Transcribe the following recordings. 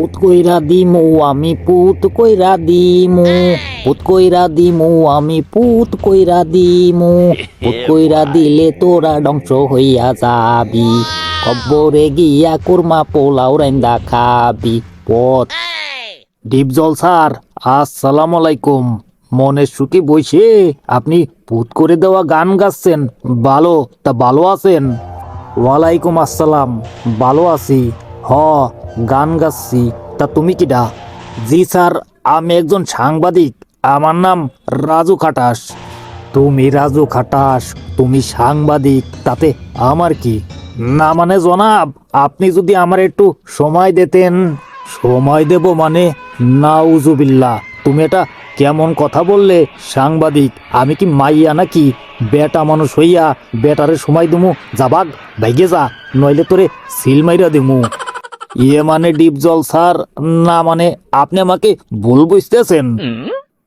পুত কইরা দিমু আমি পুত কইরা দিমু পুত কইরা দিমু আমি পুত কইরা দিমু পুত কইরা দিলে তোরা ধ্বংস হইয়া যাবি কব্বরে গিয়া কুরমা পোলাও রাইন্দা খাবি পথ ডিপজল স্যার আসসালামু আলাইকুম মনে সুখে বসে আপনি পুত করে দেওয়া গান গাচ্ছেন ভালো তা ভালো আছেন ওয়ালাইকুম আসসালাম ভালো আছি হ গান গাচ্ছি। তা তুমি কিডা জি স্যার, আমি একজন সাংবাদিক। আমার নাম রাজু খাটাস। তুমি রাজু খাটাস, তুমি সাংবাদিক। তাতে আমার কি? না মানে জনাব, আপনি যদি আমার একটু সময় দিতেন। সময় দেব মানে নাউজুবিল্লা তুমি এটা কেমন কথা বললে, সাংবাদিক? আমি কি মাইয়া নাকি? বেটা মানুষ হইয়া বেটারে সময় দিমু? যাবাক ভাইগে যা, নইলে তোরে সিল মাইরা দিমু। ইয়ে মানে ডিপ জল, স্যার। না মানে আপনি আমাকে ভুল বুঝতেছেন।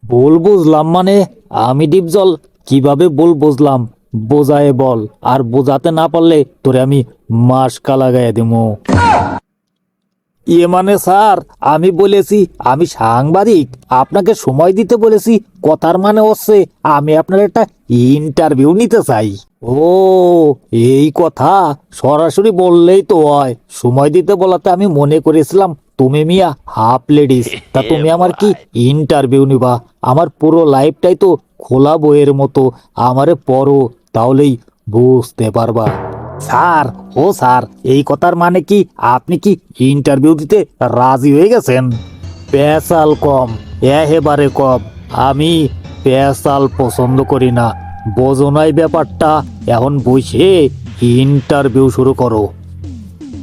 ভুল বুঝলাম মানে আমি ডিপ জল। কীভাবে ভুল বুঝলাম? বোঝায় বল। আর বোঝাতে না পারলে তোরে আমি মাসকা লাগাই দিমু। ইয়ে মানে স্যার, আমি বলেছি, আমি সাংবাদিক। আপনাকে সময় দিতে বলেছি, কথার মানে হচ্ছে আমি আপনার একটা ইন্টারভিউ নিতে চাই। ও এই কথা সরাসরি বললেই তো হয়। সময় দিতে বলাতে আমি মনে করেছিলাম তুমি মিয়া হাফ লেডিস তা তুমি আমার কি ইন্টারভিউ নিবা? আমার পুরো লাইফটাই তো খোলা বইয়ের মতো আমারে পড়ো তাহলেই বুঝতে পারবা। স্যার ও স্যার এই কথার মানে কি আপনি কি ইন্টারভিউ দিতে রাজি হয়ে গেছেন? পেশাল কম একেবারে কম। আমি পেশাল পছন্দ করি না। বোঝনাই ব্যাপারটা। এখন বসে ইন্টারভিউ শুরু করো।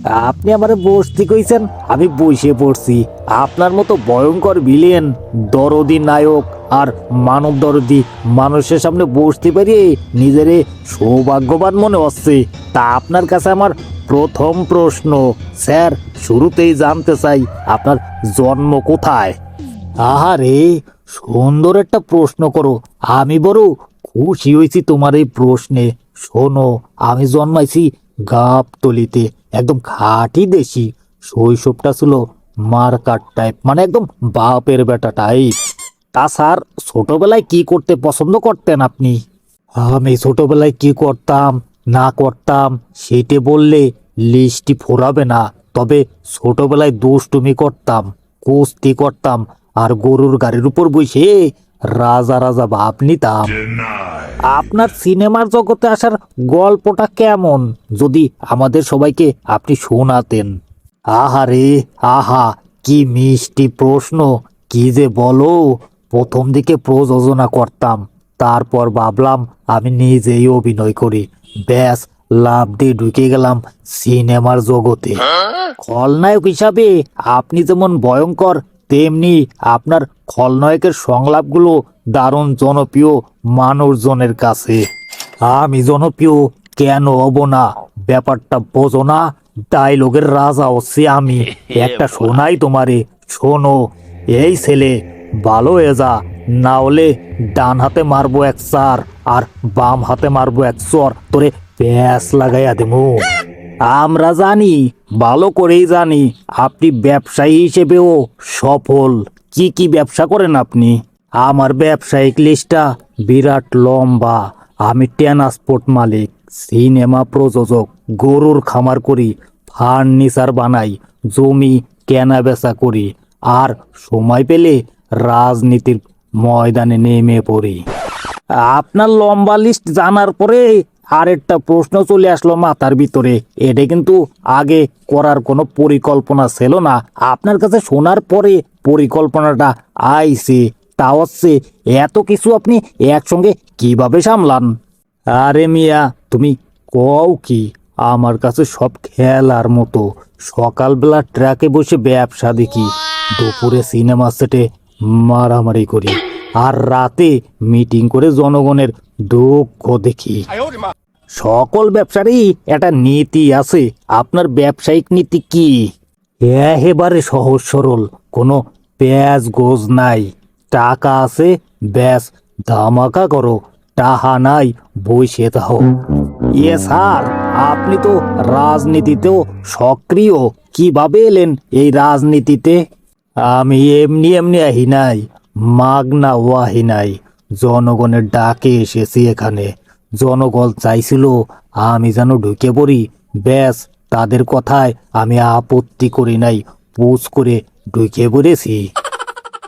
আপনি আমার বসতে কইছেন, আমি বসে পড়ছি। আপনার মতো ভয়ঙ্কর ভিলেন দরদি নায়ক আর মানব দরদি মানুষের সামনে বসতে পেরে নিজেরে সৌভাগ্যবান মনে হচ্ছে। তা আপনার কাছে আমার প্রথম প্রশ্ন। স্যার, শুরুতেই জানতে চাই, আপনার জন্ম কোথায়? আহারে, সুন্দর একটা প্রশ্ন করো। আমি বড় খুশি হয়েছি তোমার এই প্রশ্নে। শোনো, আমি জন্মাইছি গাবতলিতে একদম খাঁটি দেশি। শৈশবটা ছিল মার্কার টাইপ মানে একদম বাপের বেটা টাইপ তা স্যার, ছোটবেলায় কি করতে পছন্দ করতেন আপনি? আমি ছোটবেলায় কি করতাম, না করতাম, সেটা বললে লিস্টটি ফোরাবে না। তবে ছোটবেলায় দুষ্টুমি করতাম, কুস্তি করতাম, আর গরুর গাড়ির উপর বসে রাজা রাজা ভাব নিতাম আপনার সিনেমার জগতে আসার গল্পটা কেমন? যদি আমাদের সবাইকে আপনি শোনাতেন। আহারে আহা কি মিষ্টি প্রশ্ন। কি যে বলো? প্রথম দিকে প্রযোজনা করতাম তারপর ভাবলাম আমি নিজেই অভিনয় করি। ব্যাস লাভ দিয়ে ঢুকে গেলাম সিনেমার জগতে। খলনায়ক হিসাবে আপনি যেমন ভয়ঙ্কর তেমনি আপনার খলনায়কের সংলাপগুলো দারুণ জনপ্রিয় মানুষজনের কাছে। আমি জনপ্রিয় কেন হব না? ব্যাপারটা বোঝো না, ডায়লগের রাজা হচ্ছে আমি। একটা শোনাই তোমারে, শোনো, এই ছেলে ভালো হয়ে যা, না হলে ডান হাতে মারবো এক চার আর বাম হাতে মারবো এক চর, তোরে প্যাস লাগাইয়া দেবো আমরা জানি, ভালো করেই জানি, আপনি ব্যবসায়ী হিসেবেও সফল। কি কি ব্যবসা করেন আপনি? আমার ব্যবসায়িক লিস্টটা বিরাট লম্বা। আমি ট্রান্সপোর্ট মালিক, সিনেমা প্রযোজক, গরুর খামার করি, ফার্নিচার বানাই, জমি কেনা বেচা করি, আর সময় পেলে রাজনীতির ময়দানে নেমে পড়ি। আপনার লম্বা লিস্ট জানার পরে আরেকটা প্রশ্ন চলে আসলো মাথার ভিতরে। এটা কিন্তু আগে করার কোনো পরিকল্পনা ছিল না। আপনার কাছে শোনার পরে পরিকল্পনাটা আইসে তা হচ্ছে এত কিছু আপনি একসঙ্গে কীভাবে সামলান? আরে মিয়া, তুমি কও কি? আমার কাছে সব খেলার মতো। সকালবেলা ট্র্যাকে বসে ব্যবসা দেখি, দুপুরে সিনেমা সেটে মারামারি করি। আর রাতে মিটিং করে জনগণের দুঃখ দেখি। সকল ব্যবসারই একটা নীতি আছে। আপনার ব্যবসায়িক নীতি কি? একেবারে সহজ সরল। কোনো পেঁয়াজ গোজ নাই। টাকা আছে ব্যাস ধামাকা করো। টাহা নাই বসে থাও ইয়ে স্যার আপনি তো রাজনীতিতেও সক্রিয়। কীভাবে এলেন এই রাজনীতিতে? আমি এমনি এমনি আহি নাই। মাগনা ওয়াহিনাই, জনগণের ডাকে এসেছি এখানে। জনগণ চাইছিল আমি যেন ঢুকে পড়ি। ব্যাস, তাদের কথায় আমি আপত্তি করি নাই পুষ করে ঢুকে পড়েছি।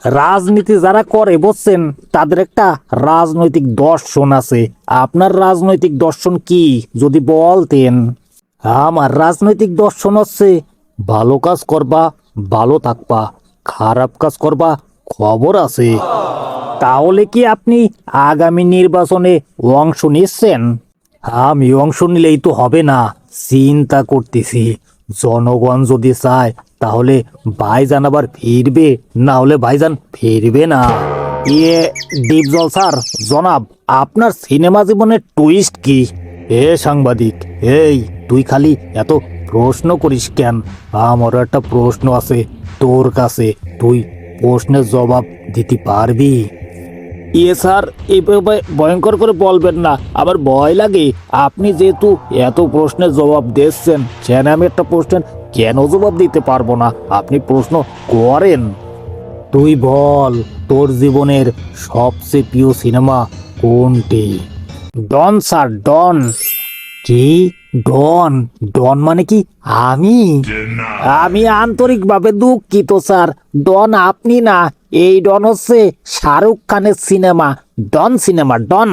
রাজনীতি যারা করে বলছেন তাদের একটা রাজনৈতিক দর্শন আছে। আপনার রাজনৈতিক দর্শন কি, যদি বলতেন? আমার রাজনৈতিক দর্শন হচ্ছে, ভালো কাজ করবা, ভালো থাকবা, খারাপ কাজ করবা খবর আছে। তাহলে কি আপনি আগামী নির্বাচনে অংশ নিচ্ছেন? আমি অংশ নিলেই তো হবে না, চিন্তা করতেছি। জনগণ যদি চায়, তাহলে ভাইজান আবার ফিরবে, না হলে ভাইজান ফিরবে না। ইয়ে ডিপজল স্যার, জনাব, আপনার সিনেমা জীবনের টুইস্ট কি? এ সাংবাদিক, এই, তুই খালি এত প্রশ্ন করিস কেন? আমারও একটা প্রশ্ন আছে তোর কাছে, তুই প্রশ্নের জবাব দিতে পারবি? ইয়ে স্যার এইভাবে ভয়ঙ্কর করে বলবেন না। আবার ভয় লাগে। আপনি যেহেতু এত প্রশ্নের জবাব দিচ্ছেন সেখানে আমি একটা প্রশ্নের কেন জবাব দিতে পারব না? আপনি প্রশ্ন করেন। তুই বল তোর জীবনের সবচেয়ে প্রিয় সিনেমা কোনটি? ডন স্যার ডন। কি? ডন ডন মানে কি? আমি? আমি আন্তরিকভাবে দুঃখিত, স্যার। ডন আপনি না, এই ডন হচ্ছে শাহরুখ খানের সিনেমা, ডন সিনেমা, ডন।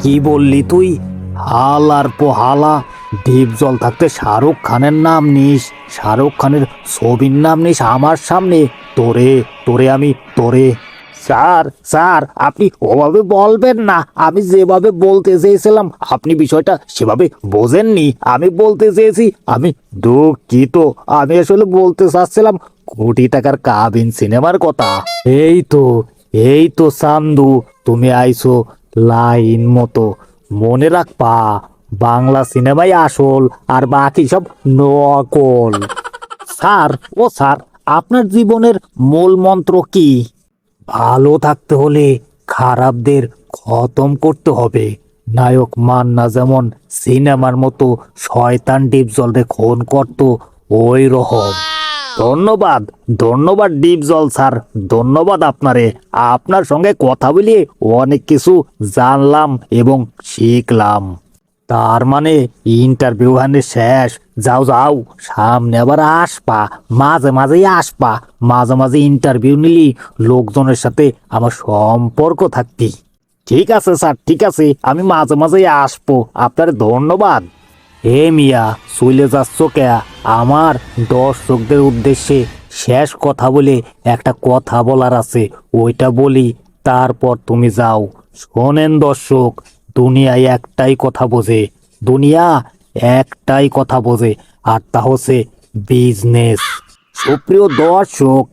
কি বললি তুই? হাল আর পোহালা দ্বীপ জল থাকতে শাহরুখ খানের নাম নিস, শাহরুখ খানের ছবির নাম নিস, আমার সামনে, তোরে তোরে আমি, তোরে। স্যার স্যার আপনি ওভাবে বলবেন না। আমি যেভাবে বলতে চেয়েছিলাম আপনি বিষয়টা সেভাবে বোঝেননি। আমি বলতে চেয়েছি আমি দুঃখিত। আমি আসলে বলতে চাচ্ছিলাম কোটি টাকার কাবিন সিনেমার কথা। এই তো এই তো সান্দু তুমি আইছো লাইন মতো। মনে রাখবা বাংলা সিনেমাই আসল আর বাকি সব নকল। স্যার ও স্যার আপনার জীবনের মূল মন্ত্র কি? ভালো থাকতে হলে খারাপদের খতম করতে হবে। নায়ক মান্না যেমন সিনেমার মতো শয়তান ডিপ জলরে খুন করতো, ওই রকম। ধন্যবাদ ধন্যবাদ ডিপ জল স্যার, ধন্যবাদ আপনারে। আপনার সঙ্গে কথা বলে অনেক কিছু জানলাম এবং শিখলাম। তার মানে ইন্টারভিউ হানে শেষ। যাও যাও, সামনে আবার আসপা মাঝে মাঝেই আসপা মাঝে মাঝে ইন্টারভিউ নিলি, লোকজনের সাথে আমার সম্পর্ক থাকতি ঠিক আছে স্যার, ঠিক আছে, আমি মাঝে মাঝেই আসব, আপনার ধন্যবাদ। হে মিয়া, চলে যাচ্ছ কে? আমার দর্শকদের উদ্দেশ্যে শেষ কথা বলে একটা কথা বলার আছে, ওইটা বলি, তারপর তুমি যাও। শোনেন দর্শক, দুনিয়ায় একটাই কথা বোঝে, দুনিয়া একটাই কথা বোঝে, আর তা হচ্ছে বিজনেস সুপ্রিয় দর্শক,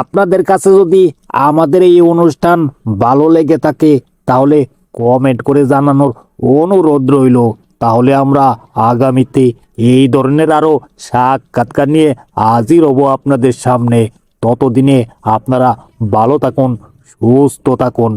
আপনাদের কাছে যদি আমাদের এই অনুষ্ঠান ভালো লেগে থাকে, তাহলে কমেন্ট করে জানানোর অনুরোধ রইল। তাহলে আমরা আগামীতে এই ধরনের আরও সাক্ষাৎকার নিয়ে হাজির হব আপনাদের সামনে। ততদিনে আপনারা ভালো থাকুন, সুস্থ থাকুন।